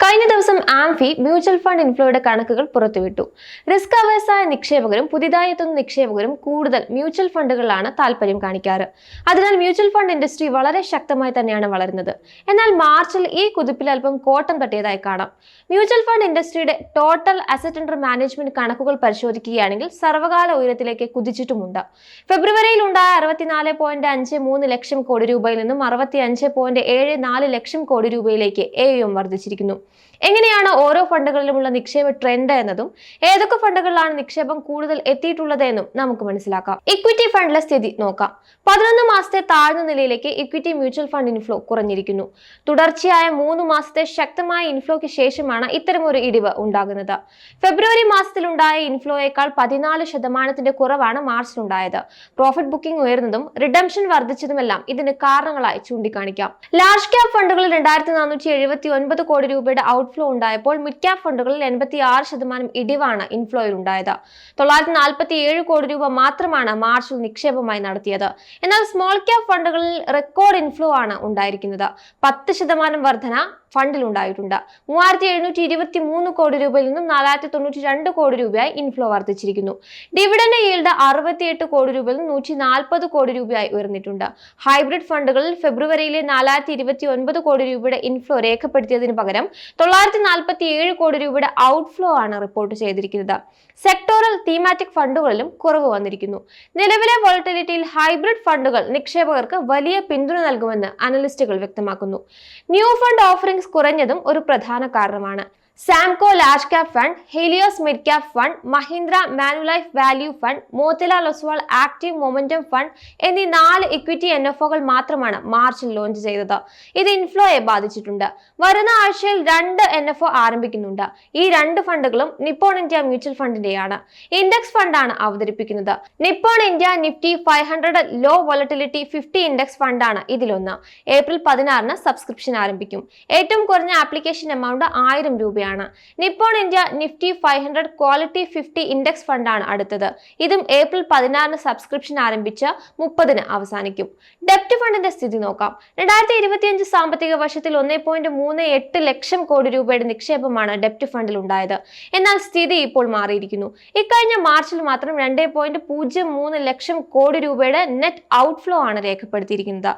കഴിഞ്ഞ ദിവസം amphi mutual fund ഇൻഫ്ലോയുടെ കണക്കുകൾ പുറത്തുവിട്ടു. റിസ്ക് അവേഴ്സായ നിക്ഷേപകരും പുതിയതായി എത്തുന്ന നിക്ഷേപകരും കൂടുതൽ മ്യൂച്വൽ ഫണ്ടുകളിലാണ് താല്പര്യം കാണിക്കാറ്. അതിനാൽ മ്യൂച്വൽ ഫണ്ട് ഇൻഡസ്ട്രി വളരെ ശക്തമായി തന്നെയാണ് വളരുന്നത്. എന്നാൽ മാർച്ചിൽ ഈ കുതിപ്പിൽ അല്പം കോട്ടം തട്ടിയതായി കാണാം. മ്യൂച്വൽ ഫണ്ട് ഇൻഡസ്ട്രിയുടെ ടോട്ടൽ അസറ്റ് അണ്ടർ മാനേജ്മെന്റ് കണക്കുകൾ പരിശോധിക്കുകയാണെങ്കിൽ സർവകാല ഉയരത്തിലേക്ക് കുതിച്ചിട്ടുമുണ്ട്. ഫെബ്രുവരിയിൽ ഉണ്ടായ അറുപത്തിനാല് പോയിന്റ് അഞ്ച് മൂന്ന് ലക്ഷം കോടി രൂപയിൽ നിന്നും അറുപത്തി അഞ്ച് പോയിന്റ് ഏഴ് നാല് ലക്ഷം കോടി രൂപയിലേക്ക് എ വർദ്ധിച്ചിരിക്കുന്നു. എങ്ങനെയാണ് ഓരോ ഫണ്ടുകളിലുമുള്ള നിക്ഷേപ ട്രെൻഡ് എന്നതും ഏതൊക്കെ ഫണ്ടുകളിലാണ് നിക്ഷേപം കൂടുതൽ എത്തിയിട്ടുള്ളത് എന്നും നമുക്ക് മനസ്സിലാക്കാം. ഇക്വിറ്റി ഫണ്ടിലെ സ്ഥിതി നോക്കാം. പതിനൊന്ന് മാസത്തെ താഴ്ന്ന നിലയിലേക്ക് ഇക്വിറ്റി മ്യൂച്വൽ ഫണ്ട് ഇൻഫ്ലോ കുറഞ്ഞിരിക്കുന്നു. തുടർച്ചയായ മൂന്ന് മാസത്തെ ശക്തമായ ഇൻഫ്ലോയ്ക്ക് ശേഷമാണ് ഇത്തരമൊരു ഇടിവ് ഉണ്ടാകുന്നത്. ഫെബ്രുവരി മാസത്തിലുണ്ടായ ഇൻഫ്ലോയേക്കാൾ പതിനാല് ശതമാനത്തിന്റെ കുറവാണ് മാർച്ചിലുണ്ടായത്. പ്രോഫിറ്റ് ബുക്കിംഗ് ഉയർന്നതും റിഡംഷൻ വർദ്ധിച്ചതുമെല്ലാം ഇതിന് കാരണങ്ങളായി ചൂണ്ടിക്കാണിക്കാം. ലാർജ് ക്യാപ് ഫണ്ടുകളിൽ രണ്ടായിരത്തി നാനൂറ്റി എഴുപത്തി ഒൻപത് കോടി രൂപയുടെ ഔട്ട്ഫ്ലോ ഉണ്ടായപ്പോൾ മിഡ് ക്യാപ് ഫണ്ടുകളിൽ എൺപത്തി ആറ് ശതമാനം ഇടിവാണ് ഇൻഫ്ലോയിൽ ഉണ്ടായത്. തൊള്ളായിരത്തി നാൽപ്പത്തി ഏഴ് കോടി രൂപ മാത്രമാണ് മാർച്ചിൽ നിക്ഷേപമായി നടത്തിയത്. എന്നാൽ സ്മോൾ ക്യാപ് ഫണ്ടുകളിൽ റെക്കോർഡ് ഇൻഫ്ലോ ആണ് ഉണ്ടായിരിക്കുന്നത്. പത്ത് ശതമാനം വർധന ഫണ്ടിൽ ഉണ്ടായിട്ടുണ്ട് മൂവായിരത്തി എഴുന്നൂറ്റി ഇരുപത്തി മൂന്ന് കോടി രൂപയിൽ നിന്നും നാലായിരത്തി തൊണ്ണൂറ്റി രണ്ട് കോടി രൂപയായി ഇൻഫ്ലോ വർദ്ധിച്ചിരിക്കുന്നു. ഡിവിഡന്റ് ഈൽഡ് അറുപത്തിയെട്ട് കോടി രൂപയിൽ നിന്ന് നൂറ്റി നാൽപ്പത് കോടി രൂപയായി ഉയർന്നിട്ടുണ്ട്. ഹൈബ്രിഡ് ഫണ്ടുകളിൽ ഫെബ്രുവരിയിലെ നാലായിരത്തി ഇരുപത്തി ഒൻപത് കോടി രൂപയുടെ ഇൻഫ്ലോ രേഖപ്പെടുത്തിയതിന് പകരം തൊള്ളായിരത്തി നാൽപ്പത്തി ഏഴ് കോടി രൂപയുടെ ഔട്ട്ഫ്ലോ ആണ് റിപ്പോർട്ട് ചെയ്തിരിക്കുന്നത്. സെക്ടോറൽ തീമാറ്റിക് ഫണ്ടുകളിലും കുറവ് വന്നിരിക്കുന്നു. നിലവിലെ വോളട്ടിലിറ്റിയിൽ ഹൈബ്രിഡ് ഫണ്ടുകൾ നിക്ഷേപകർക്ക് വലിയ പിന്തുണ നൽകുമെന്ന് അനലിസ്റ്റുകൾ വ്യക്തമാക്കുന്നു. ന്യൂ ഫണ്ട് ഓഫറിംഗ്സ് കുറഞ്ഞതും ഒരു പ്രധാന കാരണമാണ്. Samco large cap fund Helios mid cap fund Mahindra Manulife value fund Motilal Oswal active momentum fund എന്നീ നാല് ഇക്വിറ്റി എൻ എഫ് ഒകൾ മാത്രമാണ് മാർച്ചിൽ ലോഞ്ച് ചെയ്തത്. ഇത് ഇൻഫ്ലോയെ ബാധിച്ചിട്ടുണ്ട്. വരുന്ന ആഴ്ചയിൽ രണ്ട് എൻ എഫ് ഒ ആരംഭിക്കുന്നുണ്ട്. ഈ രണ്ട് ഫണ്ടുകളും നിപ്പോൺ ഇന്ത്യ മ്യൂച്വൽ ഫണ്ടിന്റെയാണ് ഇൻഡെക്സ് ഫണ്ടാണ് അവതരിപ്പിക്കുന്നത്. Nippon India Nifty five hundred low volatility fifty index ഫണ്ടാണ് ഇതിലൊന്ന്. ഏപ്രിൽ പതിനാറിന് സബ്സ്ക്രിപ്ഷൻ ആരംഭിക്കും. ഏറ്റവും കുറഞ്ഞ ആപ്ലിക്കേഷൻ എമൗണ്ട് ആയിരം രൂപയാണ്. Nippon India Nifty five hundred quality fifty index ഫണ്ടാണ് അടുത്തത്. ഇതും ഏപ്രിൽ പതിനാറിന് സബ്സ്ക്രിപ്ഷൻ ആരംഭിച്ച് മുപ്പതിന് അവസാനിക്കും. ഡെപ്റ്റ് ഫണ്ടിന്റെ സ്ഥിതി നോക്കാം. രണ്ടായിരത്തി ഇരുപത്തിയഞ്ച് സാമ്പത്തിക വർഷത്തിൽ ഒന്നേ പോയിന്റ് മൂന്ന് എട്ട് ലക്ഷം കോടി രൂപയുടെ നിക്ഷേപമാണ് ഡെപ്റ്റ് ഫണ്ടിൽ ഉണ്ടായത് എന്നാൽ സ്ഥിതി ഇപ്പോൾ മാറിയിരിക്കുന്നു. ഇക്കഴിഞ്ഞ മാർച്ചിൽ മാത്രം രണ്ടേ പോയിന്റ് പൂജ്യം മൂന്ന് ലക്ഷം കോടി രൂപയുടെ നെറ്റ് ഔട്ട്ഫ്ലോ ആണ് രേഖപ്പെടുത്തിയിരിക്കുന്നത്.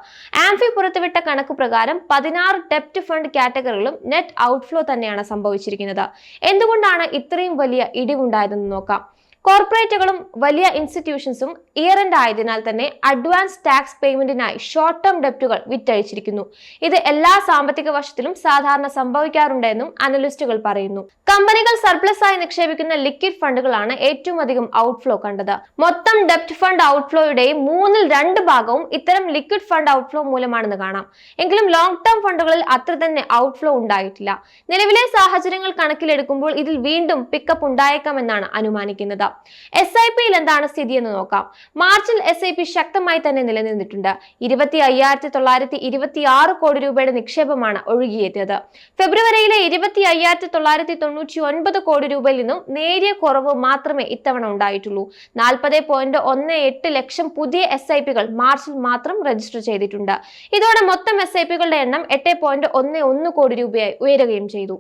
ആംഫി പുറത്തുവിട്ട കണക്ക് പ്രകാരം പതിനാറ് ഡെപ്റ്റ് ഫണ്ട് കാറ്റഗറികളും നെറ്റ് ഔട്ട്ഫ്ലോ തന്നെയാണ് സംഭവിച്ചിരിക്കുന്നത്. എന്തുകൊണ്ടാണ് ഇത്രയും വലിയ ഇടിവുണ്ടായതെന്ന് നോക്കാം. കോർപ്പറേറ്റുകളും വലിയ ഇൻസ്റ്റിറ്റ്യൂഷൻസും ഇയർ എൻഡ് ആയതിനാൽ തന്നെ അഡ്വാൻസ് ടാക്സ് പേയ്മെന്റിനായി ഷോർട്ട് ടേം ഡെപ്റ്റുകൾ വിറ്റഴിച്ചിരിക്കുന്നു. ഇത് എല്ലാ സാമ്പത്തിക വർഷത്തിലും സാധാരണ സംഭവിക്കാറുണ്ടെന്നും അനലിസ്റ്റുകൾ പറയുന്നു. കമ്പനികൾ സർപ്ലസ് ആയി നിക്ഷേപിക്കുന്ന ലിക്വിഡ് ഫണ്ടുകളാണ് ഏറ്റവും അധികം ഔട്ട്ഫ്ലോ കണ്ടത്. മൊത്തം ഡെപ്റ്റ് ഫണ്ട് ഔട്ട്ഫ്ലോയുടെയും മൂന്നിൽ രണ്ട് ഭാഗവും ഇത്തരം ലിക്വിഡ് ഫണ്ട് ഔട്ട്ഫ്ലോ മൂലമാണെന്ന് കാണാം. എങ്കിലും ലോങ് ടേം ഫണ്ടുകളിൽ അത്ര തന്നെ ഔട്ട്ഫ്ലോ ഉണ്ടായിട്ടില്ല. നിലവിലെ സാഹചര്യങ്ങൾ കണക്കിലെടുക്കുമ്പോൾ ഇതിൽ വീണ്ടും പിക്കപ്പ് ഉണ്ടായേക്കാമെന്നാണ് അനുമാനിക്കുന്നത്. എസ് ഐ പിയിൽ എന്താണ് സ്ഥിതി എന്ന് നോക്കാം. മാർച്ചിൽ എസ് ഐ പി ശക്തമായി തന്നെ നിലനിന്നിട്ടുണ്ട്. ഇരുപത്തി അയ്യായിരത്തി തൊള്ളായിരത്തി ഇരുപത്തി ആറ് കോടി രൂപയുടെ നിക്ഷേപമാണ് ഒഴുകിയെത്തിയത് ഫെബ്രുവരിയിലെ ഇരുപത്തി അയ്യായിരത്തി തൊള്ളായിരത്തി തൊണ്ണൂറ്റി ഒൻപത് കോടി രൂപയിൽ നിന്നും നേരിയ കുറവ് മാത്രമേ ഇത്തവണ ഉണ്ടായിട്ടുള്ളൂ. നാൽപ്പത് പോയിന്റ് ഒന്ന് എട്ട് ലക്ഷം പുതിയ എസ് ഐ പികൾ മാർച്ചിൽ മാത്രം രജിസ്റ്റർ ചെയ്തിട്ടുണ്ട്. ഇതോടെ മൊത്തം എസ് ഐ പികളുടെ എണ്ണം എട്ട് പോയിന്റ് ഒന്ന് ഒന്ന് കോടി രൂപയായി ഉയരുകയും ചെയ്തു.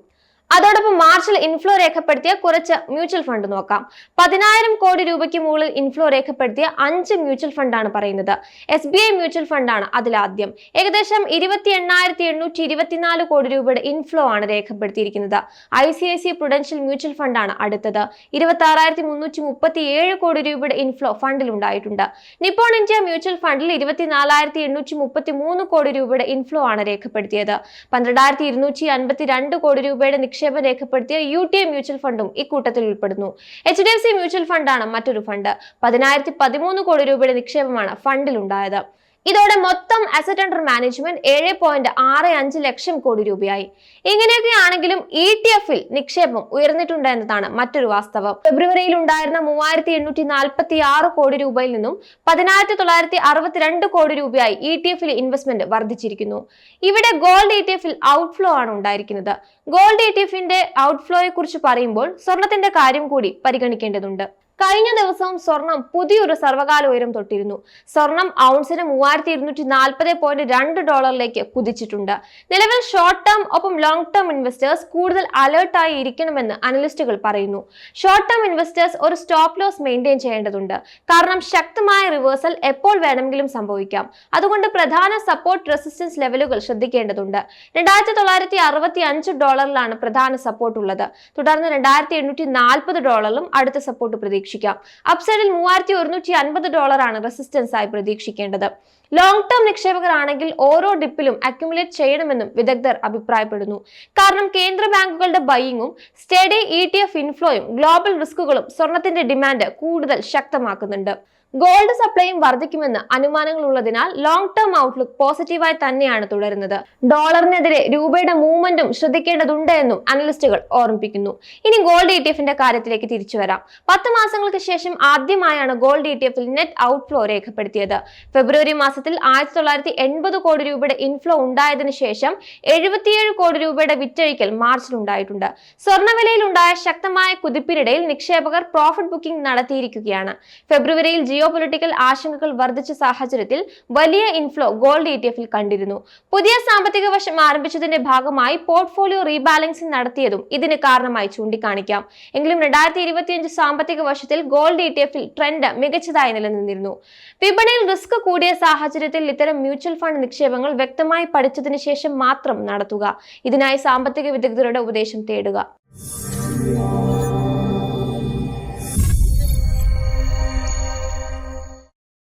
അതോടൊപ്പം മാർച്ചിൽ ഇൻഫ്ലോ രേഖപ്പെടുത്തിയ കുറച്ച് മ്യൂച്വൽ ഫണ്ട് നോക്കാം. പതിനായിരം കോടി രൂപയ്ക്ക് മുകളിൽ ഇൻഫ്ലോ രേഖപ്പെടുത്തിയ അഞ്ച് മ്യൂച്വൽ ഫണ്ടാണ് പറയുന്നത്. എസ് ബി ഐ മ്യൂച്വൽ ഫണ്ടാണ് അതിലാദ്യം. ഏകദേശം ഇരുപത്തി എണ്ണായിരത്തി എണ്ണൂറ്റി ഇരുപത്തിനാല് കോടി രൂപയുടെ ഇൻഫ്ലോ ആണ് രേഖപ്പെടുത്തിയിരിക്കുന്നത്. I C I C prudential mutual ഫണ്ടാണ് അടുത്തത്. ഇരുപത്തി ആറായിരത്തി മുന്നൂറ്റി മുപ്പത്തി ഏഴ് കോടി രൂപയുടെ ഇൻഫ്ലോ ഫണ്ടിൽ ഉണ്ടായിട്ടുണ്ട്. നിപ്പോൺ ഇന്ത്യ മ്യൂച്വൽ ഫണ്ടിൽ ഇരുപത്തിനാലായിരത്തി എണ്ണൂറ്റി മുപ്പത്തി മൂന്ന് കോടി രൂപയുടെ ഇൻഫ്ലോ ആണ് രേഖപ്പെടുത്തിയത്. പന്ത്രണ്ടായിരത്തി ഇരുന്നൂറ്റി അൻപത്തി രണ്ട് കോടി രൂപയുടെ നിക്ഷേപം രേഖപ്പെടുത്തിയ യു ടി എ മ്യൂച്വൽ ഫണ്ടും ഇക്കൂട്ടത്തിൽ ഉൾപ്പെടുന്നു. H D F C mutual ഫണ്ടാണ് മറ്റൊരു ഫണ്ട്. പതിനായിരത്തി പതിമൂന്ന് കോടി രൂപയുടെ നിക്ഷേപമാണ് ഫണ്ടിൽ ഉണ്ടായത് ഇതോടെ മൊത്തം അസറ്റ് അണ്ടർ മാനേജ്മെന്റ് ഏഴ് പോയിന്റ് ആറ് അഞ്ച് ലക്ഷം കോടി രൂപയായി. ഇങ്ങനെയൊക്കെ ആണെങ്കിലും ഇ ടി എഫിൽ നിക്ഷേപം ഉയർന്നിട്ടുണ്ട് എന്നതാണ് മറ്റൊരു വാസ്തവം. ഫെബ്രുവരിയിൽ ഉണ്ടായിരുന്ന മൂവായിരത്തി എണ്ണൂറ്റി നാൽപ്പത്തി ആറ് കോടി രൂപയിൽ നിന്നും പതിനായിരത്തി തൊള്ളായിരത്തി അറുപത്തിരണ്ട് കോടി രൂപയായി ഇ ടി എഫിൽ ഇൻവെസ്റ്റ്മെന്റ് വർദ്ധിച്ചിരിക്കുന്നു. ഇവിടെ ഗോൾഡ് ഇ ടി എഫിൽ ഔട്ട്ഫ്ലോ ആണ് ഉണ്ടായിരിക്കുന്നത്. ഗോൾഡ് ഇ ടി എഫിന്റെ ഔട്ട്ഫ്ലോയെ കുറിച്ച് പറയുമ്പോൾ സ്വർണത്തിന്റെ കാര്യം കൂടി പരിഗണിക്കേണ്ടതുണ്ട്. കഴിഞ്ഞ ദിവസം സ്വർണം പുതിയൊരു സർവകാല ഉയരം തൊട്ടിരുന്നു. സ്വർണം ഔൺസിന് മൂവായിരത്തി ഇരുന്നൂറ്റി നാൽപ്പത് പോയിന്റ് രണ്ട് ഡോളറിലേക്ക് കുതിച്ചിട്ടുണ്ട്. നിലവിൽ ഷോർട്ട് ടേം ഒപ്പം ലോങ് ടേം ഇൻവെസ്റ്റേഴ്സ് കൂടുതൽ അലേർട്ടായി ഇരിക്കണമെന്ന് അനലിസ്റ്റുകൾ പറയുന്നു. ഷോർട്ട് ടേം ഇൻവെസ്റ്റേഴ്സ് ഒരു സ്റ്റോപ്പ് ലോസ് മെയിന്റെയിൻ ചെയ്യേണ്ടതുണ്ട്. കാരണം ശക്തമായ റിവേഴ്സൽ എപ്പോൾ വേണമെങ്കിലും സംഭവിക്കാം. അതുകൊണ്ട് പ്രധാന സപ്പോർട്ട് റെസിസ്റ്റൻസ് ലെവലുകൾ ശ്രദ്ധിക്കേണ്ടതുണ്ട്. രണ്ടായിരത്തി തൊള്ളായിരത്തി അറുപത്തി അഞ്ച് ഡോളറിലാണ് പ്രധാന സപ്പോർട്ട് ഉള്ളത് തുടർന്ന് രണ്ടായിരത്തി എണ്ണൂറ്റി നാൽപ്പത് ഡോളറിലും അടുത്ത സപ്പോർട്ട് പ്രതീക്ഷിക്കാം. അപ്സൈഡിൽ മൂവായിരത്തി ഒരുന്നൂറ്റി അൻപത് ഡോളറാണ് റെസിസ്റ്റൻസ് ആയി പ്രതീക്ഷിക്കേണ്ടത്. ലോങ് ടേം നിക്ഷേപകർ ആണെങ്കിൽ ഓരോ ഡിപ്പിലും അക്യുമുലേറ്റ് ചെയ്യണമെന്നും വിദഗ്ധർ അഭിപ്രായപ്പെടുന്നു. കാരണം കേന്ദ്ര ബാങ്കുകളുടെ ബൈയിങ്ങും സ്റ്റഡി ഇ ടി എഫ് ഇൻഫ്ലോയും ഗ്ലോബൽ റിസ്കുകളും സ്വർണത്തിന്റെ ഡിമാൻഡ് കൂടുതൽ ശക്തമാക്കുന്നുണ്ട്. ഗോൾഡ് സപ്ലൈയും വർദ്ധിക്കുമെന്ന് അനുമാനങ്ങൾ ഉള്ളതിനാൽ ലോങ് ടേം ഔട്ട്ലുക്ക് പോസിറ്റീവായി തന്നെയാണ് തുടരുന്നത്. ഡോളറിനെതിരെ രൂപയുടെ മൂവ്മെന്റും ശ്രദ്ധിക്കേണ്ടതുണ്ട് എന്നും അനലിസ്റ്റുകൾ ഓർമ്മിപ്പിക്കുന്നു. ഇനി ഗോൾഡ് ഇ ടി എഫിന്റെ കാര്യത്തിലേക്ക് തിരിച്ചു വരാം. പത്ത് മാസങ്ങൾക്ക് ശേഷം ആദ്യമായാണ് ഗോൾഡ് ഇ ടി എഫിൽ നെറ്റ് ഔട്ട്ഫ്ലോ രേഖപ്പെടുത്തിയത്. ഫെബ്രുവരി മാസത്തിൽ ആയിരത്തി തൊള്ളായിരത്തി എൺപത് കോടി രൂപയുടെ ഇൻഫ്ലോ ഉണ്ടായതിനു ശേഷം എഴുപത്തിയേഴ് കോടി രൂപയുടെ വിറ്റഴിക്കൽ മാർച്ചിൽ ഉണ്ടായിട്ടുണ്ട്. സ്വർണവിലയിൽ ഉണ്ടായ ശക്തമായ കുതിപ്പിനിടയിൽ നിക്ഷേപകർ പ്രോഫിറ്റ് ബുക്കിംഗ് നടത്തിയിരിക്കുകയാണ്. ഫെബ്രുവരിയിൽ ജിയോ പൊളിറ്റിക്കൽ ആശങ്കകൾ വർദ്ധിച്ച സാഹചര്യത്തിൽ വലിയ ഇൻഫ്ലോ ഗോൾഡ് ഇ ടി എഫിൽ കണ്ടിരുന്നു. പുതിയ സാമ്പത്തിക വർഷം ആരംഭിച്ചതിന്റെ ഭാഗമായി പോർട്ട്ഫോളിയോ റീബാലൻസിംഗ് നടത്തിയതും ഇതിന് കാരണമായി ചൂണ്ടിക്കാണിക്കാം. എങ്കിലും രണ്ടായിരത്തി ഇരുപത്തിയഞ്ച് സാമ്പത്തിക വർഷത്തിൽ ഗോൾഡ് ഇ ടി എഫിൽ ട്രെൻഡ് മികച്ചതായി നിലനിന്നിരുന്നു. വിപണിയിൽ റിസ്ക് കൂടിയ സാഹചര്യത്തിൽ ഇത്തരം മ്യൂച്വൽ ഫണ്ട് നിക്ഷേപങ്ങൾ വ്യക്തമായി പഠിച്ചതിന് ശേഷം മാത്രം നടത്തുക. ഇതിനായി സാമ്പത്തിക വിദഗ്ധരുടെ ഉപദേശം തേടുക.